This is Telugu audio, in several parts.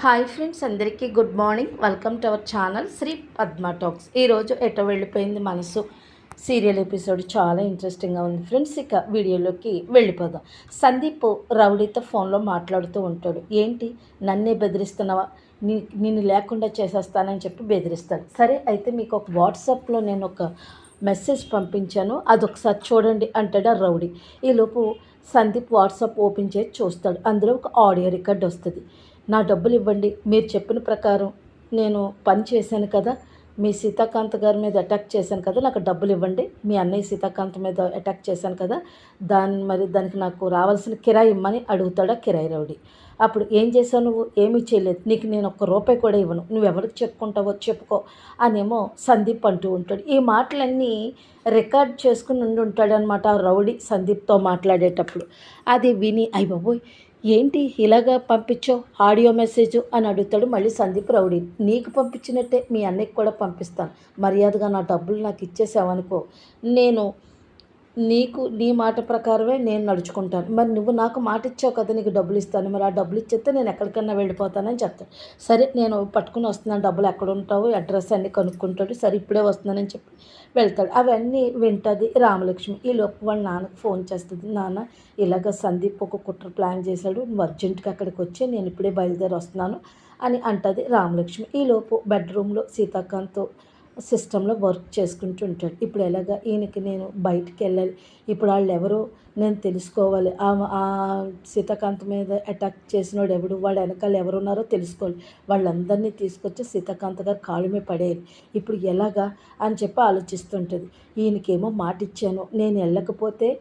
హాయ్ ఫ్రెండ్స్ అందరికీ good morning. Welcome to our channel Sri Padma talks. ఈరోజు ఎటో వెళ్ళిపోయింది మనసు. సీరియల్ ఎపిసోడ్ చాలా ఇంట్రెస్టింగ్గా ఉంది ఫ్రెండ్స్. ఇక వీడియోలోకి వెళ్ళిపోదాం. సందీప్ రౌడీతో ఫోన్లో మాట్లాడుతూ ఉంటాడు. ఏంటి? నన్నే బెదిరిస్తున్నావా? నీ నిన్ను లేకుండా చేసేస్తానని చెప్పి బెదిరిస్తాడు. సరే అయితే మీకు ఒక వాట్సాప్లో నేను ఒక మెసేజ్ పంపించాను. అదొకసారి చూడండి అంటాడు ఆ రౌడీ. ఈలోపు సందీప్ వాట్సాప్ ఓపెన్ చేసి చూస్తాడు. అందులో ఒక ఆడియో రికార్డ్ వస్తుంది. నా డబ్బులు ఇవ్వండి మీరు చెప్పిన ప్రకారం నేను పని చేశాను కదా. మీ సీతాకాంత్ గారి మీద అటాక్ చేశాను కదా. నాకు డబ్బులు ఇవ్వండి మీ అన్నయ్య సీతాకాంత్ మీద అటాక్ చేశాను కదా. దాని మరి దానికి నాకు రావాల్సిన కిరాయి ఇమ్మని అడుగుతాడా కిరాయి రౌడీ. అప్పుడు ఏం చేశావు నువ్వు? ఏమీ చేయలేదు. నీకు నేను ఒక్క రూపాయి కూడా ఇవ్వను. నువ్వు ఎవరికి చెప్పుకుంటావో చెప్పుకో అనేమో సందీప్ అంటూ ఉంటాడు. ఈ మాటలన్నీ రికార్డ్ చేసుకుని ఉండి ఉంటాడనమాట ఆ రౌడీ సందీప్తో మాట్లాడేటప్పుడు. అది విని అయ్య బాబోయ్ ఏంటి ఇలాగా పంపించో ఆడియో మెసేజ్ అని అడుగుతాడు మళ్ళీ సందీప్ రౌడీ. నీకు పంపించినట్టే మీ అన్నయ్యకి కూడా పంపిస్తాను. మర్యాదగా నా డబ్బులు నాకు ఇచ్చేసావనుకో. నేను నీకు నీ మాట ప్రకారమే నేను నడుచుకుంటాను. మరి నువ్వు నాకు మాట ఇచ్చావు కదా నీకు డబ్బులు ఇస్తాను. మరి ఆ డబ్బులు ఇచ్చేస్తే నేను ఎక్కడికన్నా వెళ్ళిపోతానని చెప్తాను. సరే నేను పట్టుకుని వస్తున్నాను. డబ్బులు ఎక్కడ ఉంటావు అడ్రస్ అన్నీ కనుక్కుంటాడు. సరే ఇప్పుడే వస్తున్నానని చెప్పి వెళ్తాడు. అవన్నీ వింటుంది రామలక్ష్మి. ఈ లోపు వాళ్ళ నాన్నకు ఫోన్ చేస్తుంది. నాన్న ఇలాగ సందీప్ ఒక కుట్ర ప్లాన్ చేశాడు. నువ్వు అర్జెంటుగా అక్కడికి వచ్చి నేను ఇప్పుడే బయలుదేరి వస్తున్నాను అని అంటది రామలక్ష్మి. ఈలోపు బెడ్రూమ్లో సీతాకాంత్తో సిస్టంలో వర్క్ చేసుకుంటూ ఉంటాడు. ఇప్పుడు ఎలాగా ఈయనకి నేను బయటికి వెళ్ళాలి. ఇప్పుడు వాళ్ళు ఎవరో నేను తెలుసుకోవాలి. ఆ సీతాకాంత్ మీద అటాక్ చేసినోడు ఎవడు? వాడు వెనకాల ఎవరున్నారో తెలుసుకోవాలి. వాళ్ళందరినీ తీసుకొచ్చి సీతాకాంత్ గారు కాళ్ళు మీద పడేయాలి. ఇప్పుడు ఎలాగా అని చెప్పి ఆలోచిస్తుంటుంది. ఈయనకేమో మాట ఇచ్చాను నేను వెళ్ళకపోతే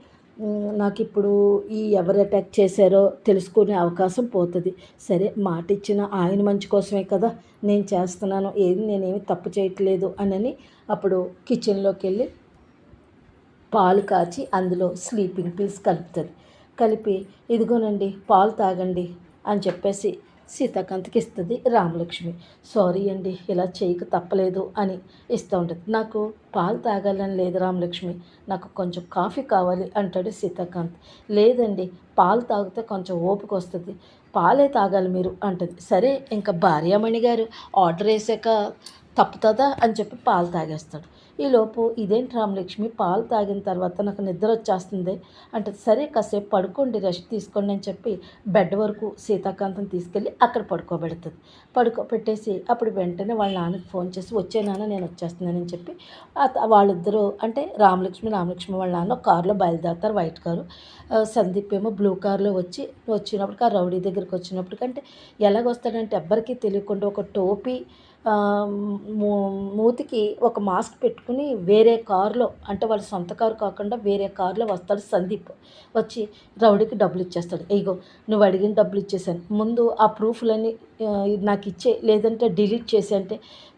నాకు ఇప్పుడు ఈ ఎవరు అటాక్ చేశారో తెలుసుకునే అవకాశం పోతుంది. సరే మాట ఇచ్చిన ఆయన మంచి కోసమే కదా నేను చేస్తున్నాను ఏది నేనేమి తప్పు చేయట్లేదు అని అప్పుడు కిచెన్లోకి వెళ్ళి పాలు కాచి అందులో స్లీపింగ్ పిల్స్ కలుపుతుంది. కలిపి ఇదిగోనండి పాలు తాగండి అని చెప్పేసి సీతాకాంత్కి ఇస్తుంది రామలక్ష్మి. సారీ అండి ఇలా చేయక తప్పలేదు అని ఇస్తూ ఉంటుంది. నాకు పాలు తాగాలని లేదు రామలక్ష్మి నాకు కొంచెం కాఫీ కావాలి అంటాడు సీతాకాంత్. లేదండి పాలు తాగితే కొంచెం ఓపిక వస్తుంది. పాలే తాగాలి మీరు అంటుంది. సరే ఇంకా భార్యామణి గారు ఆర్డర్ వేసాక తప్పుతుందా అని చెప్పి పాలు తాగేస్తాడు. ఈలోపు ఇదేంటి రామలక్ష్మి? పాలు తాగిన తర్వాత నాకు నిద్ర వచ్చేస్తుంది. అంటే సరే కాసేపు పడుకోండి రెస్ట్ తీసుకోండి అని చెప్పి బెడ్ వరకు సీతాకాంతం తీసుకెళ్ళి అక్కడ పడుకోబెడుతుంది. పడుకోబెట్టేసి అప్పుడు వెంటనే వాళ్ళ నాన్నకి ఫోన్ చేసి వచ్చే నాన్న నేను వచ్చేస్తున్నానని చెప్పి వాళ్ళిద్దరూ అంటే రామలక్ష్మి రామలక్ష్మి వాళ్ళ నాన్న కారులో బయలుదేరుతారు వైట్ కారు. సందీప్ ఏమో బ్లూ కారులో వచ్చి వచ్చినప్పుడు ఆ రౌడీ దగ్గరికి వచ్చినప్పటికంటే ఎలాగొస్తాడంటే ఎవ్వరికీ తెలియకుండా ఒక టోపీ మూతికి ఒక మాస్క్ పెట్టుకుని వేరే కారులో అంటే వాళ్ళ సొంత కారు కాకుండా వేరే కారులో వస్తాడు సందీప్. వచ్చి రౌడీకి డబ్బులు ఇచ్చేస్తాడు. ఇగో నువ్వు అడిగిన డబ్బులు ఇచ్చేసాను. ముందు ఆ ప్రూఫ్లన్నీ నాకు ఇచ్చే లేదంటే డిలీట్ చేసి అంటే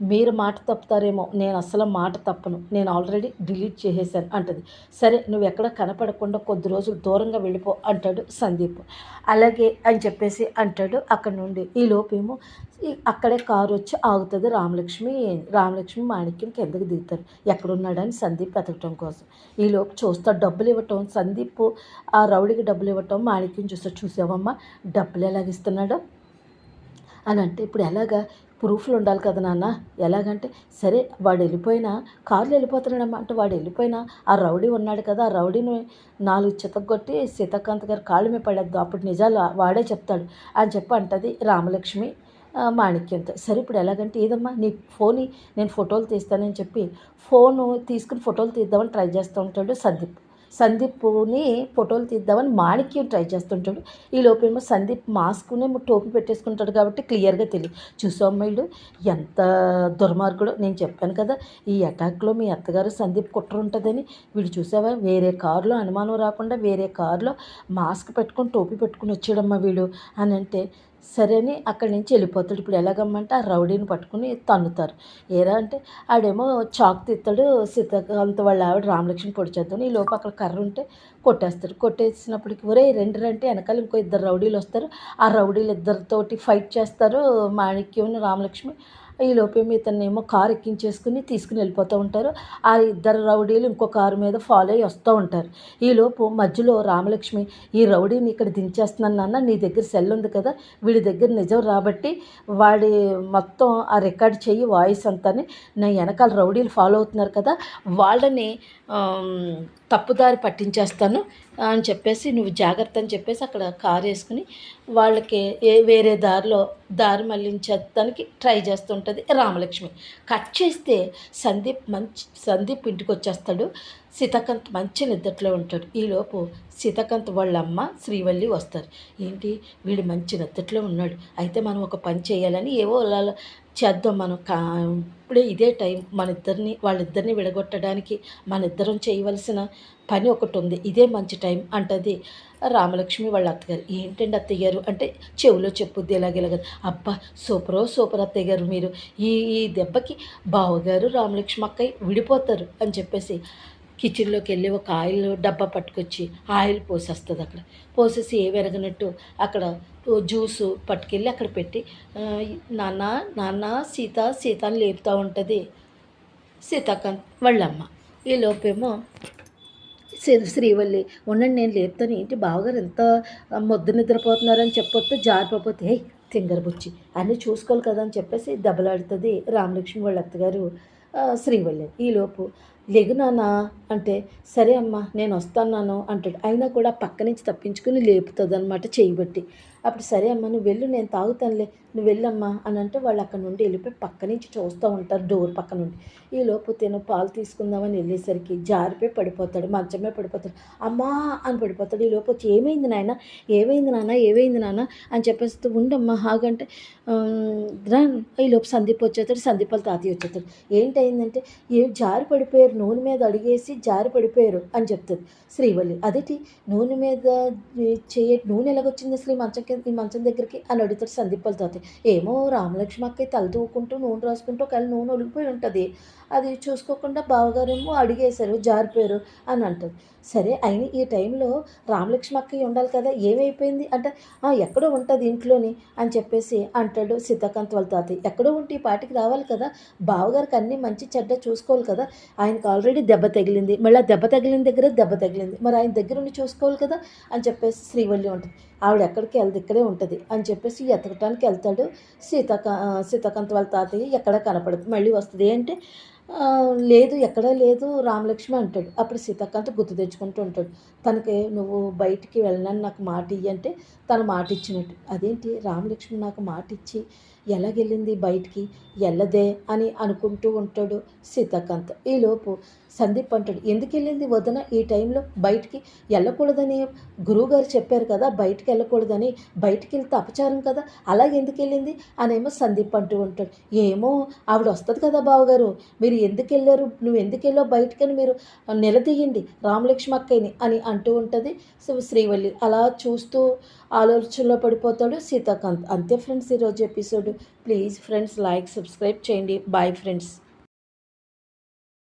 మీరు మాట తప్పుతారేమో నేను అసలు మాట తప్పను నేను ఆల్రెడీ డిలీట్ చేసేసాను అంటది. సరే నువ్వు ఎక్కడ కనపడకుండా కొద్ది రోజులు దూరంగా వెళ్ళిపో అంటాడు సందీప్. అలాగే అని చెప్పేసి అంటాడు అక్కడ నుండి. ఈ లోపేమో అక్కడే కారు వచ్చి ఆగుతుంది రామలక్ష్మి రామలక్ష్మి మాణిక్యం కిందకి దిగుతారు. ఎక్కడున్నాడని సందీప్ వెతకటం కోసం. ఈలోపు చూస్తాడు డబ్బులు ఇవ్వటం సందీప్ ఆ రౌడికి డబ్బులు ఇవ్వటం మాణిక్యం చూస్తాడు చూసావమ్మా డబ్బులు ఎలాగిస్తున్నాడో అని అంటే ఇప్పుడు ఎలాగా? ప్రూఫ్లు ఉండాలి కదా నాన్న. ఎలాగంటే సరే వాడు వెళ్ళిపోయినా కార్లు వెళ్ళిపోతున్నాడమ్మా. అంటే వాడు వెళ్ళిపోయినా ఆ రౌడీ ఉన్నాడు కదా ఆ రౌడీని నాలుగు చితగొట్టి సీతాకాంత్ గారు కాళ్ళు మీద పడేద్దాం. అప్పుడు నిజాలు వాడే చెప్తాడు. అని చెప్పి అంటది రామలక్ష్మి మాణిక్యంతో. సరే ఇప్పుడు ఎలాగంటే ఏదమ్మా నీ ఫోన్ నేను ఫోటోలు తీస్తానని చెప్పి ఫోను తీసుకుని ఫోటోలు తీద్దామని ట్రై చేస్తూ ఉంటాడు సందీప్. సందీప్ని ఫోటోలు తీద్దామని మాణిక్యం ట్రై చేస్తుంటాడు. ఈ లోపేమో సందీప్ మాస్క్నే టోపీ పెట్టేసుకుంటాడు కాబట్టి క్లియర్గా తెలియదు చూసావు అమ్మాయిలు? ఎంత దుర్మార్గుడు నేను చెప్పాను కదా ఈ అటాక్లో మీ అత్తగారు సందీప్ కుట్ర ఉంటుందని. వీడు చూసావా? వేరే కారులో అనుమానం రాకుండా వేరే కారులో మాస్క్ పెట్టుకొని టోపీ పెట్టుకుని వచ్చాడమ్మా వీడు అని అంటే సరే అని అక్కడి నుంచి వెళ్ళిపోతాడు. ఇప్పుడు ఎలాగమ్మంటే ఆ రౌడీని పట్టుకుని తన్నుతారు. ఏరా అంటే ఆడేమో చాక్ తిత్తాడు సీతాకాంత్ వాళ్ళ ఆవిడ రామలక్ష్మి పొడి చేద్దాం ఈ లోపు అక్కడ కర్ర ఉంటే కొట్టేస్తాడు. కొట్టేసినప్పటికి ఒరే రెండు రంటే వెనకాల ఇంకో ఇద్దరు రౌడీలు వస్తారు. ఆ రౌడీలు ఇద్దరితోటి ఫైట్ చేస్తారు. మాణిక్యం రామలక్ష్మి. ఈ లోపేమో ఇతన్నేమో కారు ఎక్కించేసుకుని తీసుకుని వెళ్ళిపోతూ ఉంటారు. ఆ ఇద్దరు రౌడీలు ఇంకో కారు మీద ఫాలో అయ్యి వస్తూ ఉంటారు. ఈ లోపు మధ్యలో రామలక్ష్మి ఈ రౌడీని ఇక్కడ దించేస్తున్నాను నాన్న నీ దగ్గర సెల్ ఉంది కదా వీడి దగ్గర నిజం రాబట్టి వాడి మొత్తం ఆ రికార్డ్ చెయ్యి వాయిస్ అంతాని నా వెనకాల రౌడీలు ఫాలో అవుతున్నారు కదా వాళ్ళని తప్పుదారి పట్టించేస్తాను. అని చెప్పేసి నువ్వు జాగ్రత్త అని చెప్పేసి అక్కడ కారు వేసుకుని వాళ్ళకి ఏ వేరే దారిలో దారి మళ్ళించడానికి ట్రై చేస్తుంటుంది రామలక్ష్మి. కట్ చేస్తే సందీప్ మంచి సందీప్ ఇంటికి వచ్చేస్తాడు సీతాకాంత్ మంచి నిద్రలో ఉంటాడు. ఈలోపు సీతాకాంత్ వాళ్ళ అమ్మ శ్రీవల్లి వస్తారు. ఏంటి? వీడు మంచి నిద్రలో ఉన్నాడు. అయితే మనం ఒక పని చేయాలని ఏవో అలా చేద్దాం మనం. కా ఇప్పుడే ఇదే టైం. మన ఇద్దరిని వాళ్ళిద్దరిని విడగొట్టడానికి మన ఇద్దరం చేయవలసిన పని ఒకటి ఉంది. ఇదే మంచి టైం అంటది రామలక్ష్మి వాళ్ళ అత్తగారు. ఏంటండి అత్తయ్య గారు అంటే చెవిలో చెప్పుద్ది ఎలాగెలాగ అబ్బా సూపరో సూపర్ అత్తయ్య గారు మీరు. ఈ ఈ దెబ్బకి బావగారు రామలక్ష్మి అక్కయ్య విడిపోతారు అని చెప్పేసి కిచెన్లోకి వెళ్ళి ఒక ఆయిల్ డబ్బా పట్టుకొచ్చి ఆయిల్ పోసేస్తుంది అక్కడ. పోసేసి ఏ వెరగనట్టు అక్కడ జ్యూసు పట్టుకెళ్ళి అక్కడ పెట్టి నాన్న నాన్న సీత సీత అని లేపుతూ ఉంటుంది. సీతాకాంత్ వాళ్ళమ్మ. ఈ లోపేమో శ్రీ శ్రీవల్లి ఉండండి నేను లేపుతాను. ఏంటి బావగారు ఎంత మొద్దు నిద్రపోతున్నారని చెప్పొస్తే జారిపోతే హే తింగరబుచ్చి అన్నీ చూసుకోవాలి కదా అని చెప్పేసి దెబ్బలాడుతుంది రామలక్ష్మి వాళ్ళ అత్తగారు శ్రీవల్లి. ఈలోపు లెగు నానా అంటే సరే అమ్మా నేను వస్తాను అంటాడు. అయినా కూడా పక్క నుంచి తప్పించుకుని లేపుతుంది అనమాట చేయబట్టి అప్పుడు సరే అమ్మా నువ్వు వెళ్ళు నేను తాగుతానులే నువ్వు వెళ్ళమ్మా అని అంటే వాళ్ళు అక్కడ నుండి వెళ్ళిపోయి పక్క నుంచి చూస్తూ ఉంటారు డోర్ పక్క నుండి. ఈ లోపు తిను పాలు తీసుకుందామని వెళ్ళేసరికి జారిపోయి పడిపోతాడు మంచమే పడిపోతాడు. అమ్మా అని పడిపోతాడు. ఈ లోపు వచ్చి ఏమైంది నాయన? ఏమైంది నాన్న? ఏమైంది నాన్న? అని చెప్పేసి ఉండమ్మా హాగంటే ఈ లోపు సందీప్ వచ్చేస్తాడు సందీప్ వాళ్ళ తాతయ్య వచ్చేస్తాడు. ఏంటయిందంటే ఏం జారి పడిపోయారు నూనె మీద అడిగేసి జారి పడిపోయారు అని చెప్తుంది. శ్రీవల్లి అదేటి? నూనె మీద చేయ నూనె ఎలాగొచ్చింది శ్రీ మంచం కింద ఈ మంచం దగ్గరికి అని అడుగుతాడు సందీప్ ఏమో రామలక్ష్మి అక్క తల దూకుంటూ నూనె రాసుకుంటూ ఒకవేళ నూనె ఒలిగిపోయి ఉంటుంది అది చూసుకోకుండా బావగారేమో అడిగేశారు జారిపోయారు అని అంటుంది. సరే అయిన ఈ టైంలో రామలక్ష్మి అక్క ఉండాలి కదా ఏమైపోయింది? అంటే ఎక్కడో ఉంటుంది ఇంట్లోని అని చెప్పేసి అంటాడు సీతాకాంత్ వాళ్ళ తాతయ్య. ఎక్కడో ఉంటే ఈ పాటికి రావాలి కదా బావగారికి అన్నీ మంచి చెడ్డ చూసుకోవాలి కదా ఆయనకు ఆల్రెడీ దెబ్బ తగిలింది. మళ్ళీ దెబ్బ తగిలిన దగ్గర దెబ్బ తగిలింది. మరి ఆయన దగ్గర ఉండి చూసుకోవాలి కదా అని చెప్పేసి శ్రీవల్లి ఉంటుంది. ఆవిడ ఎక్కడికి వెళ్తే ఇక్కడే ఉంటుంది అని చెప్పేసి ఎతకటానికి వెళ్తాడు. సీతాకా సీతాకాంత్ వాళ్ళ తాతయ్య ఎక్కడ కనపడదు. మళ్ళీ వస్తుంది. అంటే లేదు ఎక్కడా లేదు రామలక్ష్మి అంటాడు. అప్పుడు సీతాకాంత్ గుర్తు తెచ్చుకుంటూ ఉంటాడు. తనకి నువ్వు బయటికి వెళ్ళనని నాకు మాట ఇయ్యి అంటే తను మాట ఇచ్చినట్టు. అదేంటి? రామలక్ష్మి నాకు మాట ఇచ్చి ఎలాగెళ్ళింది బయటికి? వెళ్ళదే అని అనుకుంటూ ఉంటాడు సీతాకాంత్. ఈలోపు సందీప్ అంటాడు ఎందుకు వెళ్ళింది వదన? ఈ టైంలో బయటికి వెళ్ళకూడదని గురువుగారు చెప్పారు కదా బయటికి వెళ్ళకూడదని బయటికి వెళ్తే అపచారం కదా అలాగే ఎందుకు వెళ్ళింది అనేమో సందీప్ అంటూ ఉంటాడు ఏమో ఆవిడ వస్తుంది కదా బావగారు మీరు ఎందుకు వెళ్ళారు నువ్వు ఎందుకు వెళ్ళావు బయటికని మీరు నిలదీయండి రామలక్ష్మి అక్కయ్యని అని అంటూ ఉంటుంది సో శ్రీవల్లి. అలా చూస్తూ ఆలోచనలో పడిపోతాడు. సీతాకాంత్. అంతే ఫ్రెండ్స్ ఈరోజు episode. Please friends like subscribe చేయండి. Bye friends.